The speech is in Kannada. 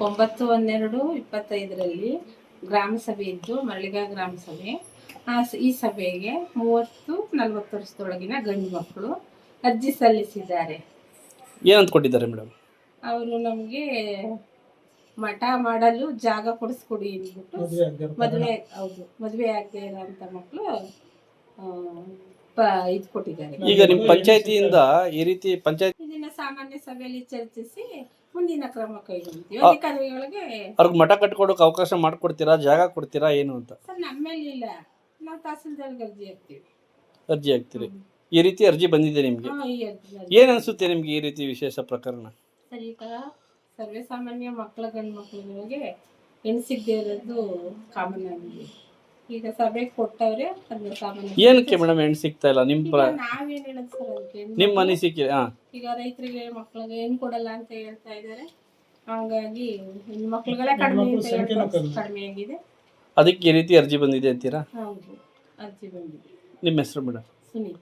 ಒಂಬತ್ತು ಹನ್ನೆರಡು ಇಪ್ಪತ್ತೈದರಲ್ಲಿ ಗ್ರಾಮ ಸಭೆ ಇದ್ದು ಮರಳಿಗ ಗ್ರಾಮ ಸಭೆ ಆ ಸ- ಈ ಸಭೆಗೆ ಮೂವತ್ತು ನಲವತ್ತು ವರ್ಷದೊಳಗಿನ ಗಂಡು ಮಕ್ಕಳು ಅರ್ಜಿ ಸಲ್ಲಿಸಿದ್ದಾರೆ. ಏನಂತ ಕೊಟ್ಟಿದ್ದಾರೆ ಮೇಡಮ್? ಅವರು ನಮಗೆ ಮಠ ಮಾಡಲು ಜಾಗ ಕೊಡಿಸ್ಕೊಡಿ ಅಂದ್ಬಿಟ್ಟು ಮದುವೆ ಹೌದು ಮದುವೆ ಆಗದೆ ಇರೋಂಥ ಮಕ್ಕಳು ಇದು ಕೊಟ್ಟಿದ್ದಾರೆ ಈಗ ನಿಮ್ಮ ಪಂಚಾಯತಿಯಿಂದ ಈ ರೀತಿ ಪಂಚಾಯತ್ ಸಾಮಾನ್ಯ ಸಭೆಯಲ್ಲಿ ಚರ್ಚಿಸಿ ಮುಂದಿನ ಕ್ರಮ ಕೈಗೊಳ್ತೀವಿ ಅಧಿಕಾರಿಗಳಿಗೆ ಅವ್ರಿಗೆ ಮಠ ಕಟ್ಕೊಡೋಕೆ ಅವಕಾಶ ಮಾಡ್ಕೊಡ್ತೀರಾ ಜಾಗ ಕೊಡ್ತೀರಾ ಏನು ಅಂತ? ಸರ್ ನಮ್ಮಲ್ಲಿ ಇಲ್ಲ. ನಾವು ತಹಸೀಲ್ದಾರ್ಗೆ ಅರ್ಜಿ ಹಾಕ್ತೀವಿ. ಅರ್ಜಿ ಹಾಕ್ತೀರಿ? ಈ ರೀತಿ ಅರ್ಜಿ ಬಂದಿದೆ ನಿಮಗೆ? ಹಾ, ಈ ಅರ್ಜಿ ಏನು ಏನ್ ಅನ್ಸುತ್ತೆ ನಿಮ್ಗೆ ಈ ರೀತಿ ವಿಶೇಷ ಪ್ರಕರಣ? ಸರ್ ಈಗ ಸರ್ವೇ ಸಾಮಾನ್ಯ ಮಕ್ಕಳ ಗಂಡು ಮಕ್ಕಳಿಗೆ ಹೆಣ್ಣು ಸಿಗದೆ ಇರೋದು ಕಾಮನ್ ಆಗಿದೆ. ಈಗ ಸಭೆಗೆ ಕೊಟ್ಟವ್ರೆ ಏನಕ್ಕೆ ಮೇಡಮ್ ಹೆಣ್ ಸಿಗ್ತಾ ಇಲ್ಲ? ನಿಮ್ ಈಗ ಪ್ರ ನಾವೇನ್ ಹೇಳೋದು ಸರ್ ಅದಕ್ಕೆ? ನಿಮ್ಮ ಮನೆ ಅನಿಸಿಕೆ ಹಾ. ಈಗ ರೈತರಿಗೆ ಮಕ್ಕಳಿಗೆ ಹೆಣ್ಣು ಕೊಡಲ್ಲ ಅಂತ ಹೇಳ್ತಾ ಇದ್ದಾರೆ. ಹಂಗಾಗಿ ಹೆಣ್ಣು ಮಕ್ಳುಗಳೇ ಕಡಿಮೆ ಅಂತ ಹೇಳ್ತಾರೆ. ಕಡಿಮೆ ಆಗಿದೆ. ಅದಕ್ಕೆ ಈ ರೀತಿ ಅರ್ಜಿ ಬಂದಿದೆ ಅಂತೀರಾ? ಹೌದು ಅರ್ಜಿ ಬಂದಿದೆ. ನಿಮ್ಮ ಹೆಸರು ಮೇಡಮ್ ಸುನೀಲ್.